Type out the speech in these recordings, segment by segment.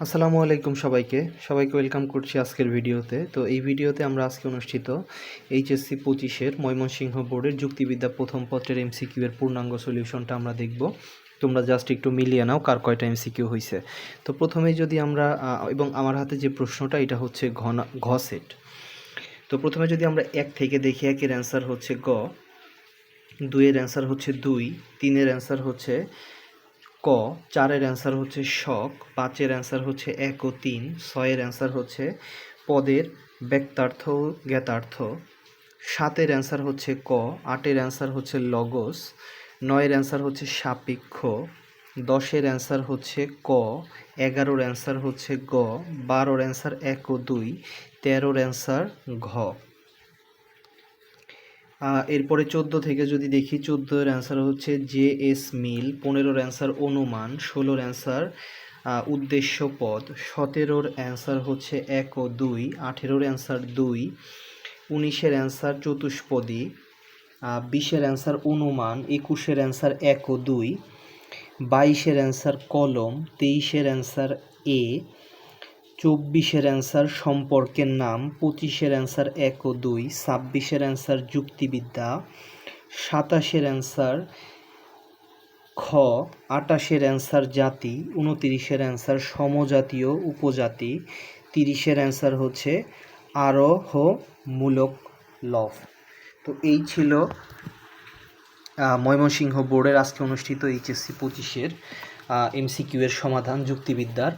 আসসালামু আলাইকুম সবাইকে। সবাইকে ওয়েলকাম করছি আজকের ভিডিওতে। তো এই ভিডিওতে আমরা আজকে অনুষ্ঠিত এইচএসসি পঁচিশের ময়মনসিংহ বোর্ডের যুক্তিবিদ্যা প্রথম পত্রের এমসিকিউ এর পূর্ণাঙ্গ সলিউশনটা আমরা দেখব। তোমরা জাস্ট একটু মিলিয়ে নাও কার কয়টা এমসিকিউ হয়েছে তো প্রথমেই যদি আমরা এবং আমার হাতে যে প্রশ্নটা, এটা হচ্ছে ঘনা ঘ সেট। তো প্রথমে যদি আমরা এক থেকে দেখি, একের অ্যান্সার হচ্ছে গ, দুইয়ের অ্যান্সার হচ্ছে দুই, তিনের অ্যান্সার হচ্ছে ক, চারের অ্যান্সার হচ্ছে শক পাঁচের অ্যান্সার হচ্ছে এক ও তিন, ছয়ের অ্যান্সার হচ্ছে পদের ব্যক্তার্থ জ্ঞাতার্থ। সাতের অ্যান্সার হচ্ছে ক, আটের অ্যান্সার হচ্ছে লগস, নয়ের অ্যান্সার হচ্ছে সাপেক্ষ, দশের অ্যান্সার হচ্ছে ক, এগারোর অ্যান্সার হচ্ছে গ, বারোর অ্যান্সার এক ও দুই, তেরোর অ্যান্সার ঘ। এরপরে চোদ্দ থেকে যদি দেখি চোদ্দোর অ্যান্সার হচ্ছে জে এস মিল পনেরোর অ্যান্সার অনুমান, ষোলোর অ্যান্সার উদ্দেশ্য পদ, সতেরোর অ্যান্সার হচ্ছে এক ও দুই, আঠেরোর অ্যান্সার দুই, উনিশের অ্যান্সার চতুষ্পদী বিশের অ্যান্সার অনুমান, একুশের অ্যান্সার এক ও দুই, বাইশের অ্যান্সার কলম, তেইশের অ্যান্সার এ চব্বিশের অ্যান্সার সম্পর্কের নাম, পঁচিশের অ্যান্সার এক ও দুই, ছাব্বিশের অ্যান্সার যুক্তিবিদ্যা, সাতাশের অ্যান্সার খ, আটাশের অ্যান্সার জাতি, উনতিরিশের অ্যান্সার সমজাতীয় উপজাতি, তিরিশের অ্যান্সার হচ্ছে আরোহমূলক লভ তো এই ছিল ময়মনসিংহ বোর্ডের আজকে অনুষ্ঠিত এইচএসসি পঁচিশের। এমসিকিউ এর সমাধান যুক্তিবিদ্যার।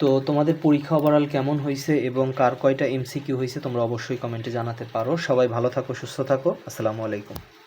তো তোমাদের পরীক্ষা ওভারঅল কেমন হয়েছে এবং কার কয়টা এমসিকিউ হয়েছে তোমরা অবশ্যই কমেন্টে জানাতে পারো। সবাই ভালো থাকো, সুস্থ থাকো। আসসালামু আলাইকুম।